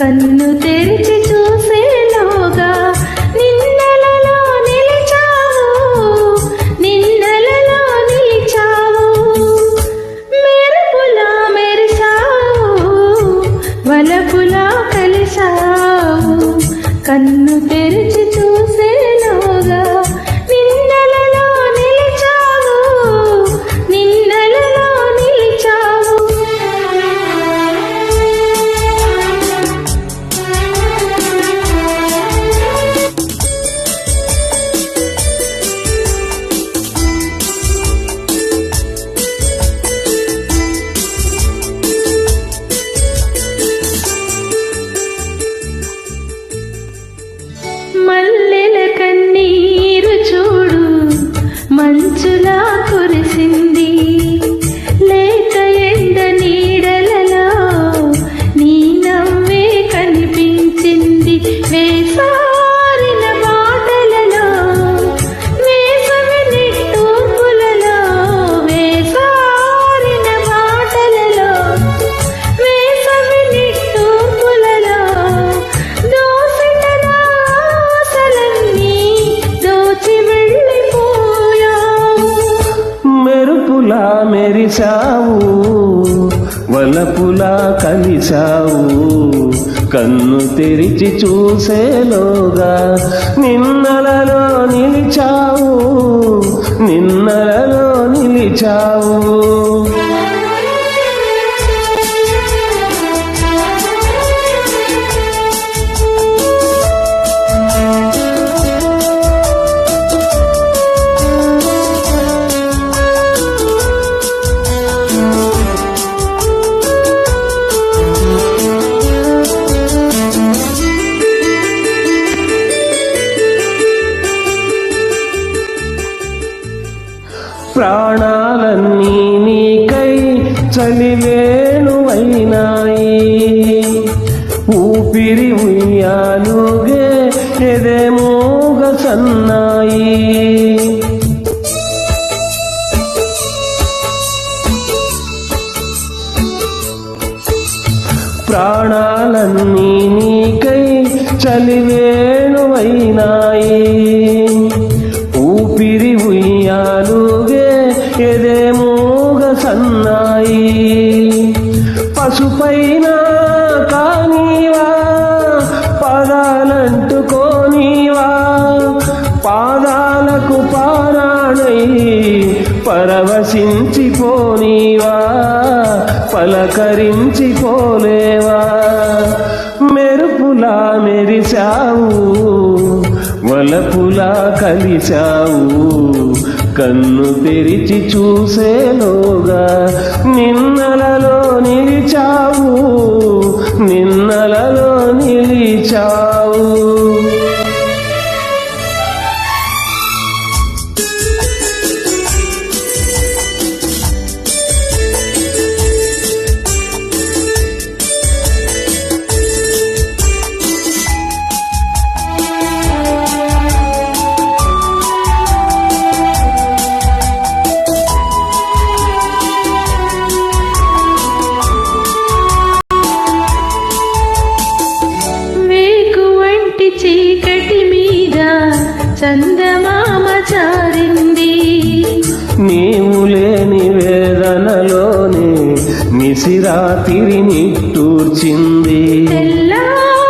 కన్ను తెరిచి చూసేలోగా నిన్నలలో నిలిచావు నిన్నలలో నిలిచావు. మెరుపులా మెరిశావు వలపులా కలిశావు. కన్ను తెరి కలిశావు వలపులా కలిశావు. కన్ను తెరిచి చూసేలోగా నిన్నలలో నిలిచావు నిన్నలలో నిలిచావు. ప్రాణాలన్నీ నీకై చలివేణువైనాయి. ఊపిరి ఉయ్యాలుగే ఎదెమోగ సన్నాయి ప్రాణాలన్నీ నీకై చలివేణువైనాయి. మోగ సన్నాయి పసుపైన కానీవా పాదాలంటుకోనీవా. పాదాలకు పారాణై పరవశించిపోనీవా పలకరించిపోలేవా. మెరుపులా మెరిశావు వలపులా కలిశావు కన్ను తెరిచి చూసేలోగా నిన్నలలో నిలిచి చందమామ చారింది నీవు లేని వేదనలోనే నిసిరాతిరి నిట్టూర్చింది. తెల్లారని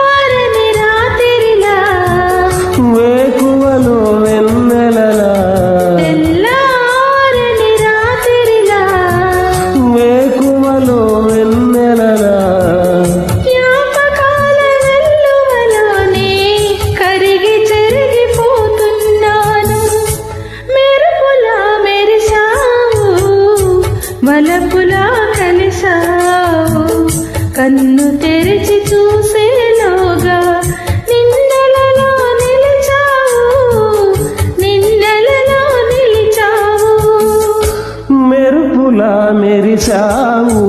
కలిశావు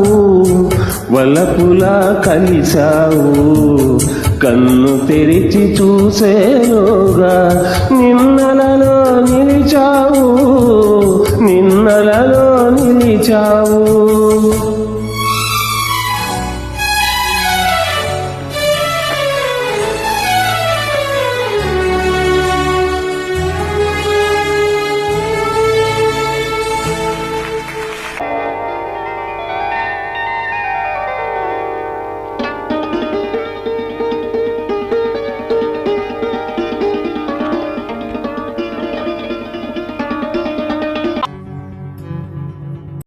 వలపులా కలిశావు. కన్ను తెరిచి చూసేలోగా నిన్నలలో నిలిచావు.